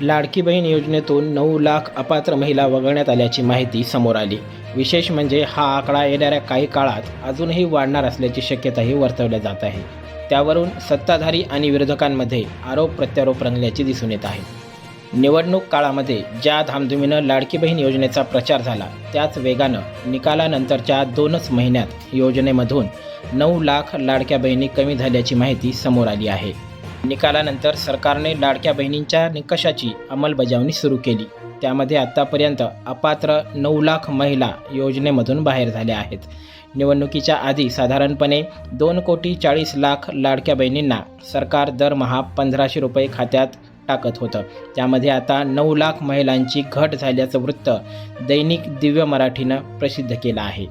लाडकी बहीण योजनेतून नऊ लाख अपात्र महिला वगळण्यात आल्याची माहिती समोर आली. विशेष म्हणजे हा आकडा येणाऱ्या काही काळात अजूनही वाढणार असल्याची शक्यताही वर्तवल्या जात आहे. त्यावरून सत्ताधारी आणि विरोधकांमध्ये आरोप प्रत्यारोप रंगल्याचे दिसून येत आहे. निवडणूक काळामध्ये ज्या धामधुमीनं लाडकी बहीण योजनेचा प्रचार झाला त्याच वेगानं निकालानंतरच्या दोनच महिन्यात योजनेमधून नऊ लाख लाडक्या बहिणी कमी झाल्याची माहिती समोर आली आहे. निकालानंतर सरकारने लाडक्या बहिणींच्या निकषाची अंमलबजावणी सुरू केली. त्यामध्ये आत्तापर्यंत अपात्र नऊ लाख महिला योजनेमधून बाहेर झाल्या आहेत. निवडणुकीच्या आधी साधारणपणे दोन कोटी चाळीस लाख लाडक्या बहिणींना सरकार दरमहा पंधराशे रुपये खात्यात टाकत होतं. त्यामध्ये आता नऊ लाख महिलांची घट झाल्याचं वृत्त दैनिक दिव्य मराठीनं प्रसिद्ध केलं आहे.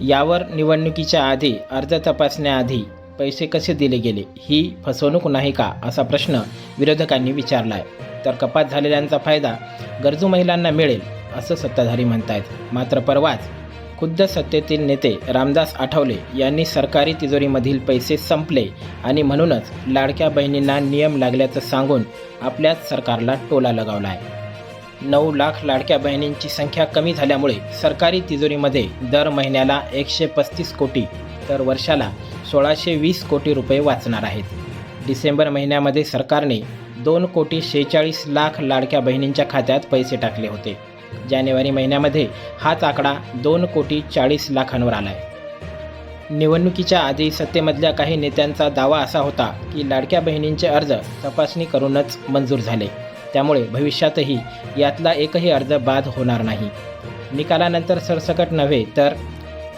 यावर निवडणुकीच्या आधी अर्ज तपासण्याआधी पैसे कसे दिले गेले? ही फसवणूक नाही का? असा प्रश्न विरोधकांनी विचारला आहे तर कपात झालेल्यांचा फायदा गरजू महिलांना मिळेल असं सत्ताधारी म्हणतायत. मात्र परवाच खुद्द सत्तेतील नेते रामदास आठवले यांनी सरकारी तिजोरीमधील पैसे संपले आणि म्हणूनच लाडक्या बहिणींना नियम लागल्याचं सांगून आपल्याच सरकारला टोला लगावला आहे नऊ लाख लाडक्या बहिणींची संख्या कमी झाल्यामुळे सरकारी तिजोरीमध्ये दर महिन्याला एकशे पस्तीस कोटी तर वर्षाला सोळाशे वीस कोटी रुपये वाचणार आहेत. डिसेंबर महिन्यामध्ये सरकारने दोन कोटी शेहेचाळीस लाख लाडक्या बहिणींच्या खात्यात पैसे टाकले होते. जानेवारी महिन्यामध्ये हाच आकडा दोन कोटी चाळीस लाखांवर आला आहे निवडणुकीच्या आधी सत्तेमधल्या काही नेत्यांचा दावा असा होता की लाडक्या बहिणींचे अर्ज तपासणी करूनच मंजूर झाले. त्यामुळे भविष्यातही यातला एकही अर्ज बाद होणार नाही. निकालानंतर सरसकट नव्हे तर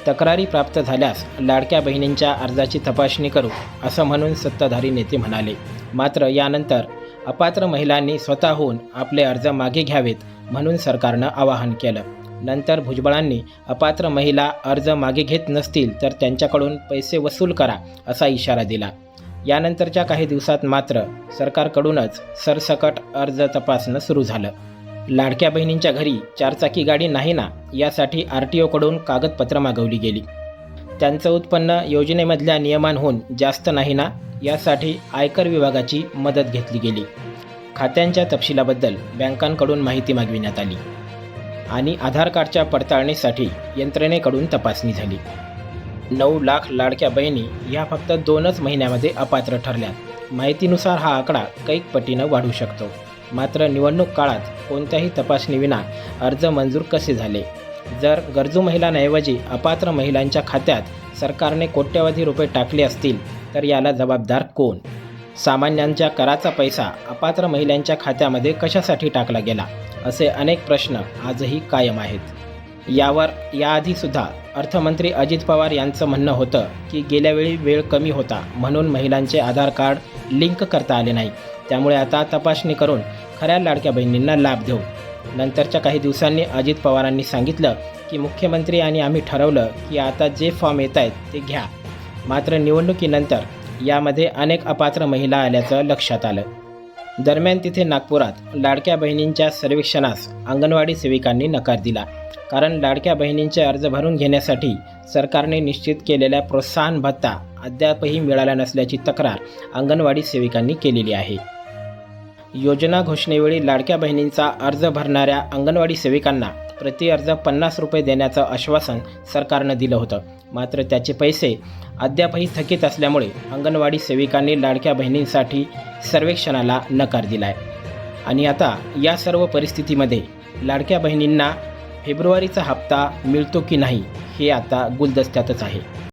तक्रारी प्राप्त झाल्यास लाडक्या बहिणींच्या अर्जाची तपासणी करू असं म्हणून सत्ताधारी नेते म्हणाले. मात्र यानंतर अपात्र महिलांनी स्वतःहून आपले अर्ज मागे घ्यावेत म्हणून सरकारनं आवाहन केलं. नंतर भुजबळांनी अपात्र महिला अर्ज मागे घेत नसतील तर त्यांच्याकडून पैसे वसूल करा असा इशारा दिला. यानंतरच्या काही दिवसात मात्र सरकारकडूनच सरसकट अर्ज तपासणं सुरू झालं. लाडक्या बहिणींच्या घरी चारचाकी गाडी नाही ना यासाठी आर टी ओकडून कागदपत्र मागवली गेली. त्यांचं उत्पन्न योजनेमधल्या नियमांहून जास्त नाही ना यासाठी आयकर विभागाची मदत घेतली गेली. खात्यांच्या तपशिलाबद्दल बँकांकडून माहिती मागविण्यात आली. आणि आधार कार्डच्या पडताळणीसाठी यंत्रणेकडून तपासणी झाली. नऊ लाख लाडक्या बहिणी ह्या फक्त दोनच महिन्यामध्ये अपात्र ठरल्या माहितीनुसार हा आकडा कैक पटीनं वाढू शकतो. मात्र निवडणूक काळात कोणत्याही तपासणीविना अर्ज मंजूर कसे झाले? जर गरजू महिलांऐवजी अपात्र महिलांच्या खात्यात सरकारने कोट्यवधी रुपये टाकले असतील तर याला जबाबदार कोण? सामान्यांच्या कराचा पैसा अपात्र महिलांच्या खात्यामध्ये कशासाठी टाकला गेला? असे अनेक प्रश्न आजही कायम आहेत. यावर याआधीसुद्धा अर्थमंत्री अजित पवार यांचं म्हणणं होतं की गेल्यावेळी वेळ कमी होता म्हणून महिलांचे आधार कार्ड लिंक करता आले नाही. त्यामुळे आता तपासणी करून खऱ्या लाडक्या बहिणींना लाभ देऊ. नंतरच्या काही दिवसांनी अजित पवारांनी सांगितलं की मुख्यमंत्री आणि आम्ही ठरवलं की आता जे फॉर्म येत आहेत ते घ्या. मात्र निवडणुकीनंतर यामध्ये अनेक अपात्र महिला आल्याचं लक्षात आलं. दरम्यान तिथे नागपुरात लाडक्या बहिणींच्या सर्वेक्षणास अंगणवाडी सेविकांनी नकार दिला. कारण लाडक्या बहिणींचे अर्ज भरून घेण्यासाठी सरकारने निश्चित केलेल्या प्रोत्साहन भत्ता अद्यापही मिळाला नसल्याची तक्रार अंगणवाडी सेविकांनी केलेली आहे. योजना घोषणेवेळी लाडक्या बहिणींचा अर्ज भरणाऱ्या अंगणवाडी सेविकांना प्रति अर्ज पन्नास रुपये देण्याचं आश्वासन सरकारनं दिलं होतं. मात्र त्याचे पैसे अद्यापही थकीत असल्यामुळे अंगणवाडी सेविकांनी लाडक्या बहिणींसाठी सर्वेक्षणाला नकार दिला आहे आणि आता या सर्व परिस्थितीमध्ये लाडक्या बहिणींना फेब्रुवारीचा हप्ता मिळतो की नाही हे आता गुलदस्त्यातच आहे.